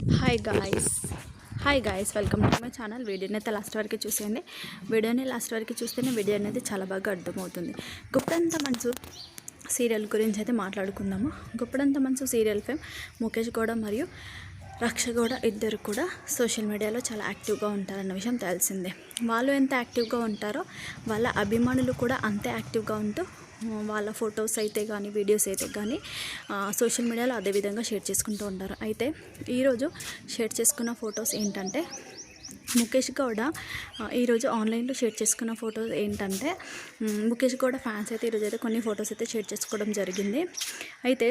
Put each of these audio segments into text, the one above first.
Hi guys hi guys welcome to my channel వీడియోని అయితే last వరకు చూసేయండి. వీడియోని లాస్ట్ వరకు చూస్తేనే వీడియో అనేది చాలా బాగా అర్థమవుతుంది. గుప్తంత మనసు సీరియల్ గురించి అయితే మాట్లాడుకుందాము. గుప్తంత మనసు సీరియల్ ఫేమ్ ముఖేష్ గౌడ మరియు రక్ష గౌడ ఇద్దరు కూడా సోషల్ మీడియాలో చాలా యాక్టివ్గా ఉంటారన్న విషయం తెలిసిందే. వాళ్ళు ఎంత యాక్టివ్గా ఉంటారో వాళ్ళ అభిమానులు కూడా అంతే యాక్టివ్గా ఉంటూ వాళ్ళ ఫొటోస్ అయితే కానీ వీడియోస్ అయితే కానీ సోషల్ మీడియాలో అదేవిధంగా షేర్ చేసుకుంటూ ఉంటారు. అయితే ఈరోజు షేర్ చేసుకున్న ఫొటోస్ ఏంటంటే ముఖేష్ గౌడ ఈరోజు ఆన్లైన్లో షేర్ చేసుకున్న ఫొటోస్ ఏంటంటే ముఖేష్ గౌడ ఫ్యాన్స్ అయితే ఈరోజు అయితే కొన్ని ఫొటోస్ అయితే షేర్ చేసుకోవడం జరిగింది. అయితే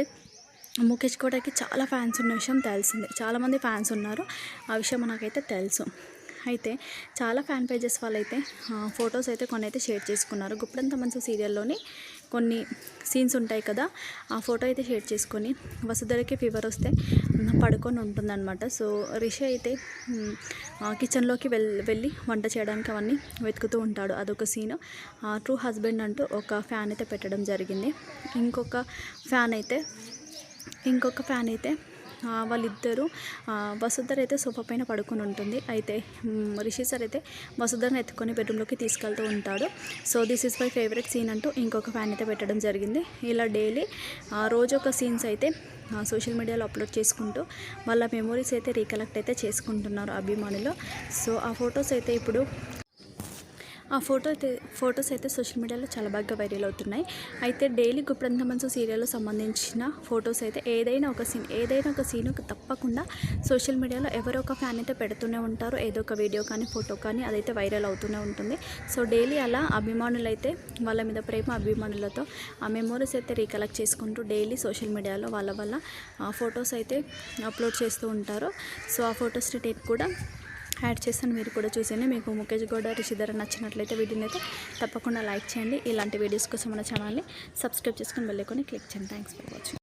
ముఖేష్ గౌడకి చాలా ఫ్యాన్స్ ఉన్న విషయం తెలిసిందే. చాలామంది ఫ్యాన్స్ ఉన్నారు. ఆ విషయం మనకైతే తెలుసు. అయితే చాలా ఫ్యాన్ పేజెస్ వాళ్ళైతే ఫొటోస్ అయితే కొన్ని అయితే షేర్ చేసుకున్నారు. గుప్పడంత మంచి సీరియల్లోని కొన్ని సీన్స్ ఉంటాయి కదా ఆ ఫోటో అయితే షేర్ చేసుకొని వసుధరకి ఫీవర్ వస్తే పడుకొని ఉంటుందన్నమాట. సో రిషి అయితే కిచెన్లోకి వెళ్ వెళ్ళి వంట చేయడానికి అవన్నీ వెతుకుతూ ఉంటాడు. అదొక సీన్ ట్రూ హస్బెండ్ అంటూ ఒక ఫ్యాన్ అయితే పెట్టడం జరిగింది. ఇంకొక ఫ్యాన్ అయితే ఇంకొక ఫ్యాన్ అయితే వాళ్ళిద్దరూ ఆ, వసుధర అయితే సోఫా పైన పడుకొని ఉంటుంది. అయితే రిషి సార్ అయితే వసుధరని ఎత్తుకొని బెడ్రూమ్లోకి తీసుకెళ్తూ ఉంటాడు. So this is my favourite scene అంటూ ఇంకొక ఫ్యాన్ అయితే పెట్టడం జరిగింది. ఇలా డైలీ రోజు ఒక సీన్స్ అయితే సోషల్ మీడియాలో అప్లోడ్ చేసుకుంటూ వాళ్ళ మెమొరీస్ అయితే రీకలెక్ట్ అయితే చేసుకుంటున్నారు అభిమానులు. సో ఆ ఫొటోస్ అయితే ఇప్పుడు ఆ ఫోటో అయితే ఫొటోస్ అయితే సోషల్ మీడియాలో చాలా బాగా వైరల్ అవుతున్నాయి. అయితే డైలీ గుప్రంత మనసు సీరియల్లో సంబంధించిన ఫొటోస్ అయితే ఏదైనా ఒక సీన్ ఏదైనా ఒక సీన్ తప్పకుండా సోషల్ మీడియాలో ఎవరో ఒక ఫ్యాన్ అయితే పెడుతూనే ఉంటారు. ఏదో ఒక వీడియో కానీ ఫోటో కానీ అదైతే వైరల్ అవుతూనే ఉంటుంది. సో డైలీ అలా అభిమానులు అయితే వాళ్ళ మీద ప్రేమ అభిమానులతో ఆ మెమోరీస్ అయితే రీకలెక్ట్ చేసుకుంటూ డైలీ సోషల్ మీడియాలో వాళ్ళ వల్ల ఫొటోస్ అయితే అప్లోడ్ చేస్తూ ఉంటారు. సో ఆ ఫొటోస్ టేక్ కూడా యాడ్ చేస్తాను మీరు కూడా చూసేయండి. మీకు ముఖేష్ గౌడ రిషిధర నచ్చినట్లయితే వీటిని అయితే తప్పకుండా లైక్ చేయండి. ఇలాంటి వీడియోస్ కోసం మన ఛానల్ని సబ్స్క్రైబ్ చేసుకొని వెళ్ళకొని క్లిక్ చేయండి. Thanks for watching